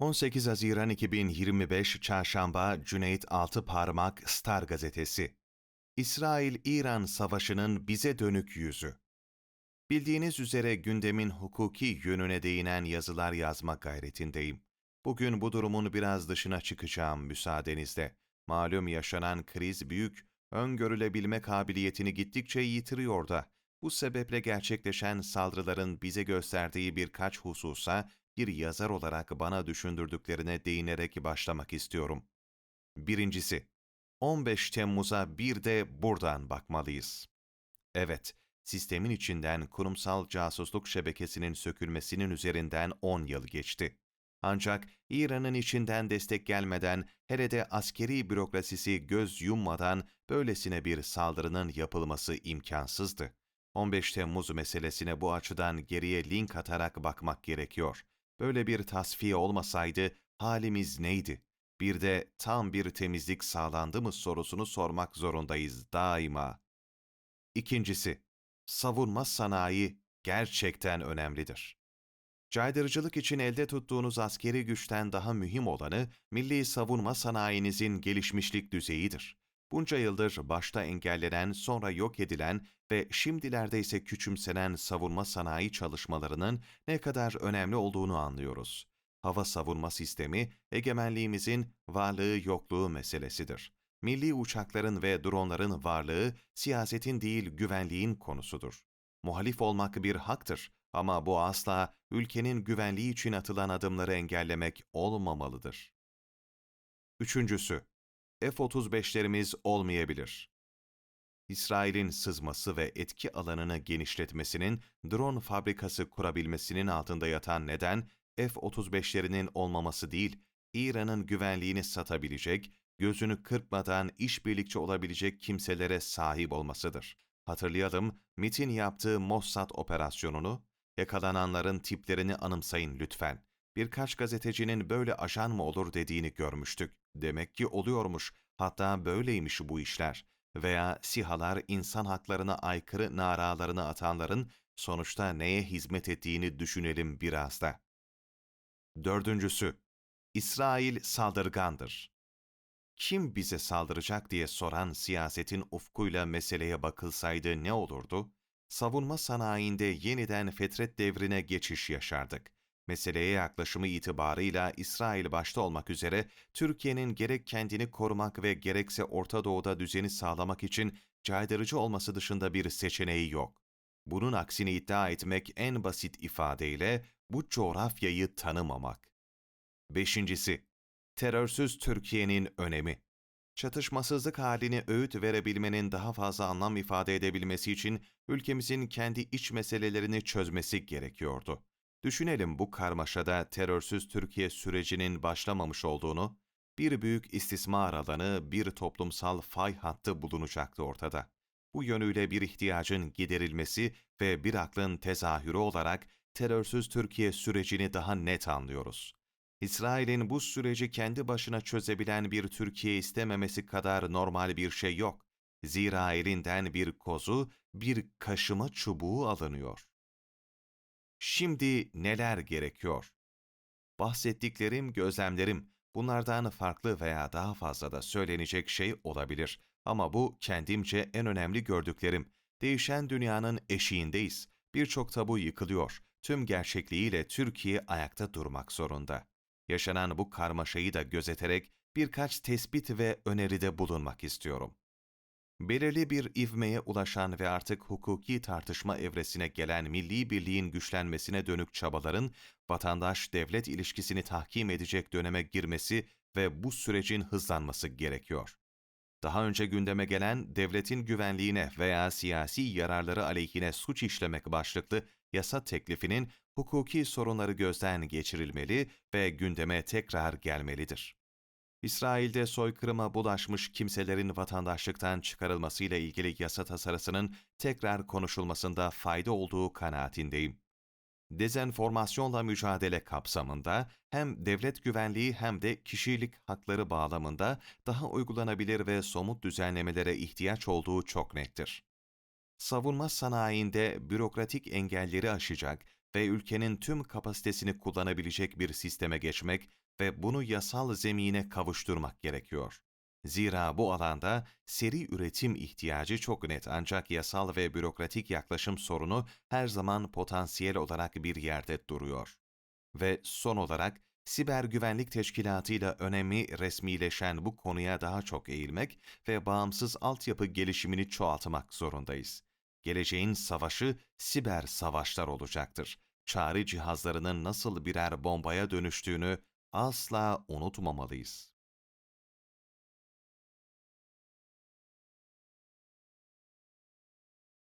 18 Haziran 2025 Çarşamba Cüneyt Altıparmak Star Gazetesi İsrail-İran Savaşı'nın bize dönük yüzü Bildiğiniz üzere gündemin hukuki yönüne değinen yazılar yazmak gayretindeyim. Bugün bu durumun biraz dışına çıkacağım müsaadenizle. Malum yaşanan kriz büyük, öngörülebilme kabiliyetini gittikçe yitiriyor da. Bu sebeple gerçekleşen saldırıların bize gösterdiği birkaç hususa bir yazar olarak bana düşündürdüklerine değinerek başlamak istiyorum. Birincisi, 15 Temmuz'a bir de buradan bakmalıyız. Evet, sistemin içinden kurumsal casusluk şebekesinin sökülmesinin üzerinden 10 yıl geçti. Ancak İran'ın içinden destek gelmeden, hele de askeri bürokrasisi göz yummadan böylesine bir saldırının yapılması imkansızdı. 15 Temmuz meselesine bu açıdan geriye link atarak bakmak gerekiyor. Böyle bir tasfiye olmasaydı halimiz neydi? Bir de tam bir temizlik sağlandı mı sorusunu sormak zorundayız daima. İkincisi, savunma sanayi gerçekten önemlidir. Caydırıcılık için elde tuttuğunuz askeri güçten daha mühim olanı milli savunma sanayinizin gelişmişlik düzeyidir. Bunca yıldır başta engellenen, sonra yok edilen ve şimdilerde ise küçümsenen savunma sanayi çalışmalarının ne kadar önemli olduğunu anlıyoruz. Hava savunma sistemi, egemenliğimizin varlığı yokluğu meselesidir. Milli uçakların ve dronların varlığı, siyasetin değil güvenliğin konusudur. Muhalif olmak bir haktır ama bu asla ülkenin güvenliği için atılan adımları engellemek olmamalıdır. Üçüncüsü, F-35'lerimiz olmayabilir. İsrail'in sızması ve etki alanını genişletmesinin drone fabrikası kurabilmesinin altında yatan neden F-35'lerinin olmaması değil, İran'ın güvenliğini satabilecek, gözünü kırpmadan işbirlikçi olabilecek kimselere sahip olmasıdır. Hatırlayalım, MIT'in yaptığı Mossad operasyonunu, yakalananların tiplerini anımsayın lütfen. Birkaç gazetecinin böyle ajan mı olur dediğini görmüştük. Demek ki oluyormuş, hatta böyleymiş bu işler. Veya sihalar insan haklarına aykırı naralarını atanların sonuçta neye hizmet ettiğini düşünelim biraz da. Dördüncüsü, İsrail saldırgandır. Kim bize saldıracak diye soran siyasetin ufkuyla meseleye bakılsaydı ne olurdu? Savunma sanayinde yeniden fetret devrine geçiş yaşardık meseleye yaklaşımı itibarıyla İsrail başta olmak üzere Türkiye'nin gerek kendini korumak ve gerekse Orta Doğu'da düzeni sağlamak için caydırıcı olması dışında bir seçeneği yok. Bunun aksini iddia etmek en basit ifadeyle bu coğrafyayı tanımamak. Beşincisi, terörsüz Türkiye'nin önemi. Çatışmasızlık halini öğüt verebilmenin daha fazla anlam ifade edebilmesi için ülkemizin kendi iç meselelerini çözmesi gerekiyordu. Düşünelim bu karmaşada terörsüz Türkiye sürecinin başlamamış olduğunu, bir büyük istismar alanı, bir toplumsal fay hattı bulunacaktı ortada. Bu yönüyle bir ihtiyacın giderilmesi ve bir aklın tezahürü olarak terörsüz Türkiye sürecini daha net anlıyoruz. İsrail'in bu süreci kendi başına çözebilen bir Türkiye istememesi kadar normal bir şey yok. Zira elinden bir kozu, bir kaşıma çubuğu alınıyor. Şimdi neler gerekiyor? Bahsettiklerim gözlemlerim. Bunlardan farklı veya daha fazla da söylenecek şey olabilir. Ama bu kendimce en önemli gördüklerim. Değişen dünyanın eşiğindeyiz. Birçok tabu yıkılıyor. Tüm gerçekliğiyle Türkiye ayakta durmak zorunda. Yaşanan bu karmaşayı da gözeterek birkaç tespit ve öneride bulunmak istiyorum belirli bir ivmeye ulaşan ve artık hukuki tartışma evresine gelen milli birliğin güçlenmesine dönük çabaların vatandaş-devlet ilişkisini tahkim edecek döneme girmesi ve bu sürecin hızlanması gerekiyor. Daha önce gündeme gelen devletin güvenliğine veya siyasi yararları aleyhine suç işlemek başlıklı yasa teklifinin hukuki sorunları gözden geçirilmeli ve gündeme tekrar gelmelidir. İsrail'de soykırıma bulaşmış kimselerin vatandaşlıktan çıkarılmasıyla ilgili yasa tasarısının tekrar konuşulmasında fayda olduğu kanaatindeyim. Dezenformasyonla mücadele kapsamında hem devlet güvenliği hem de kişilik hakları bağlamında daha uygulanabilir ve somut düzenlemelere ihtiyaç olduğu çok nettir. Savunma sanayinde bürokratik engelleri aşacak ve ülkenin tüm kapasitesini kullanabilecek bir sisteme geçmek ve bunu yasal zemine kavuşturmak gerekiyor. Zira bu alanda seri üretim ihtiyacı çok net ancak yasal ve bürokratik yaklaşım sorunu her zaman potansiyel olarak bir yerde duruyor. Ve son olarak Siber Güvenlik Teşkilatı ile önemli resmileşen bu konuya daha çok eğilmek ve bağımsız altyapı gelişimini çoğaltmak zorundayız. Geleceğin savaşı siber savaşlar olacaktır. Çağrı cihazlarının nasıl birer bombaya dönüştüğünü asla unutmamalıyız.